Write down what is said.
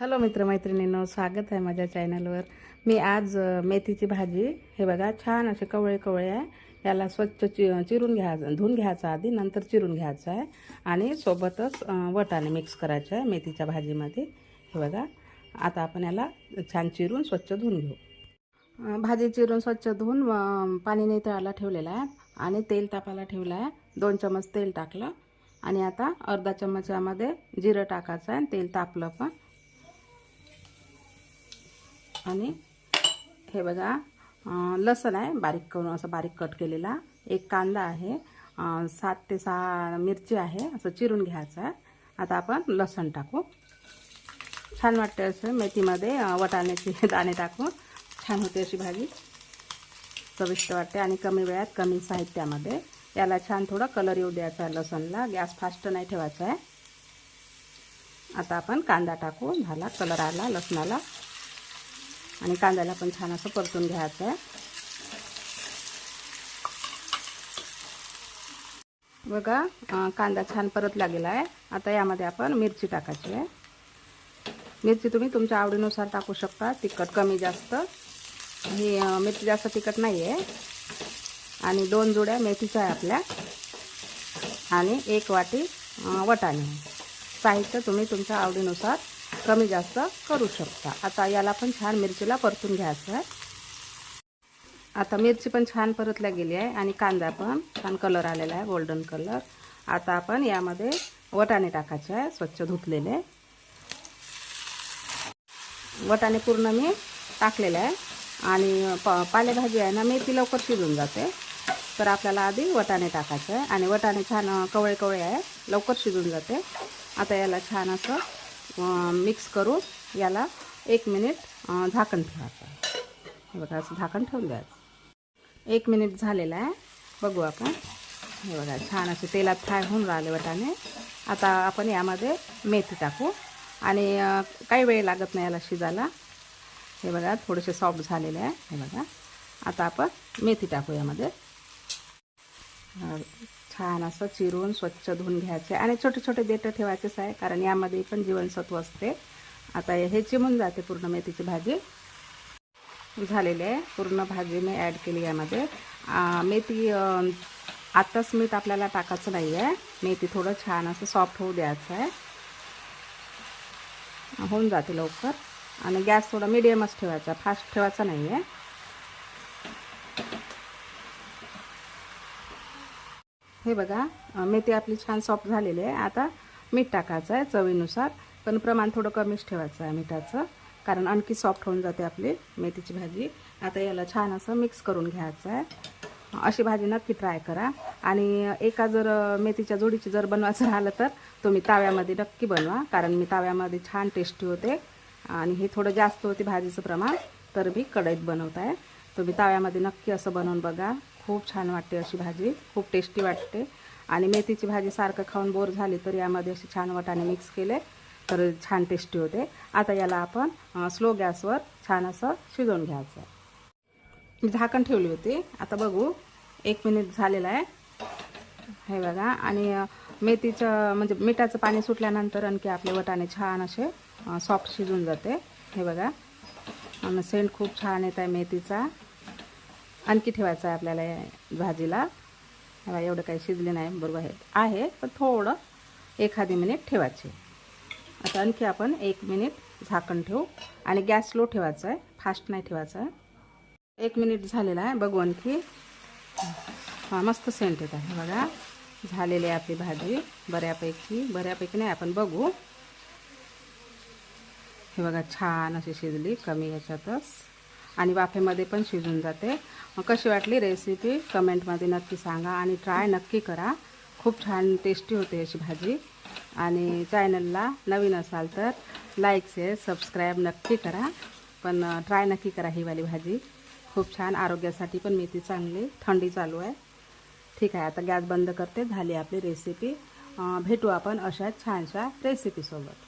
Hello मित्रमैत्रिणींनो स्वागत आहे माझ्या चॅनलवर. मी आज मेथीची भाजी हे बघा छान असे कवळे कवळे आहे. याला स्वच्छ चि चिरून घ्यायचं धुवून घ्यायचं आधी नंतर चिरून घ्यायचं आहे. आणि सोबतच वटाने वटाणे मिक्स करायचं आहे मेथीच्या भाजीमध्ये. हे बघा आता आपण याला छान चिरून स्वच्छ धुवून घेऊ. भाजी चिरून स्वच्छ धुवून पाणीने पाणी नितळायला ठेवलेलं आहे. आणि तेल तापायला ठेवलं आहे. दोन चमच तेल टाकलं. आणि आता अर्धा चमचामध्ये जिरं टाकायचं आहे तेल तापलं पण. आणि हे बघा लसण आहे बारीक करून असं बारीक कट केलेला. एक कांदा आहे सात ते सहा मिरची आहे असं चिरून घ्यायचं आहे. आता आपण लसण टाकू. छान वाटते असं मेथीमध्ये वटाण्याचे दाणे टाकून. छान होते अशी भाजी. चविष्ट वाटते आणि कमी वेळात कमी साहित्यामध्ये. याला छान थोडं कलर येऊ द्यायचा आहे लसणला. गॅस फास्ट नाही ठेवायचा आहे. आता आपण कांदा टाकू झाला कलर आला लसणाला आणि कांद्याला पण छान असं परतून घ्यायचं आहे. बघा कांदा छान परत लागलेला आहे. आता यामध्ये आपण मिरची टाकायची आहे. मिरची तुम्ही तुमच्या आवडीनुसार टाकू शकता. तिखट कमी जास्त. ही मिरची जास्त तिखट नाही आहे. आणि दोन जुड्या मेथीच्या आहे आपल्या. आणि एक वाटी वटाणे. साहित्य तुम्ही तुमच्या आवडीनुसार कमी जास्त करू शकता. आता याला पण छान मिरचीला परतून घ्यायचं आहे. आता मिरची पण छान परतल्या गेली आहे आणि कांदा पण छान कलर आलेला आहे गोल्डन कलर. आता आपण यामध्ये वटाणे टाकायचे आहे स्वच्छ धुतलेले. वटाणे पूर्ण मी टाकलेले आहे. आणि प पालेभाजी आहे ना मेथी लवकर शिजून जाते. तर आपल्याला आधी वटाणे टाकायचे आहे. आणि वटाणे छान कवळे कवळे आहे लवकर शिजून जाते. आता याला छान असं मिक्स करून याला एक मिनिट झाकण ठेवायचं आहे. हे बघा असं झाकण ठेवून द्यायचं. एक मिनिट झालेलं आहे. बघू आपण. हे बघा छान असे तेलात फ्राय होऊन राहिले वाटाणे. आता आपण यामध्ये मेथी टाकू. आणि काही वेळ लागत नाही याला शिजायला. हे बघा थोडेसे सॉफ्ट झालेले आहे. हे बघा. आता आपण मेथी टाकू यामध्ये. छान असं चिरून स्वच्छ धुवून घ्यायचे आणि छोटे छोटे देठं ठेवायचेच आहे कारण यामध्ये पण जीवनसत्व असते. आता हे चिमून जाते पूर्ण मेथीची भाजी. झालेली आहे. पूर्ण भाजी मी ॲड केली यामध्ये. मेथी आत्ताच मीठ आपल्याला टाकायचं नाही आहे मेथी थोडं छान असं सॉफ्ट होऊ द्यायचं आहे. होऊन जाते लवकर. आणि गॅस थोडा मिडियमच ठेवायचा. फास्ट ठेवायचा नाही आहे हे बघा मेथी आपली छान सॉफ्ट झालेली आहे. आता मीठ टाकायचं आहे चवीनुसार पण प्रमाण थोडं कमीच ठेवायचं आहे मिठाचं कारण आणखी सॉफ्ट होऊन जाते आपली मेथीची भाजी. आता याला छान असं मिक्स करून घ्यायचं आहे. अशी भाजी नक्की ट्राय करा. आणि एका जर मेथीच्या जोडीची जर बनवायचं राहिलं तर तुम्ही ताव्यामध्ये नक्की बनवा कारण मी ताव्यामध्ये छान टेस्टी होते. आणि हे थोडं जास्त होते भाजीचं प्रमाण तर मी कढईत बनवत आहे तुम्ही ताव्यामध्ये नक्की असं बनवून बघा. खूप छान वाटते अशी भाजी. खूप टेस्टी वाटते. आणि मेथीची भाजी सारखं खाऊन बोर झाली तर यामध्ये असे छान वाटाणे मिक्स केले तर छान टेस्टी होते. आता याला आपण स्लो गॅसवर छान असं शिजवून घ्यायचं. मी झाकण ठेवली होती. आता बघू एक मिनिट झालेलं आहे. हे बघा. आणि मेथीचं म्हणजे मिठाचं पाणी सुटल्यानंतर आणखी आपले वटाणे छान असे सॉफ्ट शिजून जाते. हे बघा. सेंट खूप छान येत आहे मेथीचा. आणखी ठेवायचं आहे आपल्याला भाजीला. बघा, एवढं काही शिजले नाही बरोबर आहे. आहे पण थोडं एखादी मिनिट ठेवायची. आता आणखी आपण एक मिनिट झाकण ठेवू. आणि गॅस स्लो ठेवायचा आहे. फास्ट नाही ठेवायचा आहे. एक मिनिट झालेला आहे. बघू आणखी. हां मस्त सेंट येत आहे बघा. झालेली आहे आपली भाजी. बऱ्यापैकी बऱ्यापैकी नाही आपण बघू. हे बघा छान अशी शिजली कमी याच्यातच. आणि वाफेमध्ये पण शिजून जाते. कशी वाटली रेसिपी कमेंटमध्ये नक्की सांगा आणि ट्राय नक्की करा. खूप छान टेस्टी होते अशी भाजी. आणि चॅनलला नवीन असाल तर लाईक शेअर सबस्क्राईब नक्की करा. पण ट्राय नक्की करा ही वाली भाजी. खूप छान आरोग्यासाठी पण मेथी चांगली थंडी चालू आहे. ठीक आहे आता गॅस बंद करते. झाली आपली रेसिपी भेटू आपण अशा छानशा रेसिपीसोबत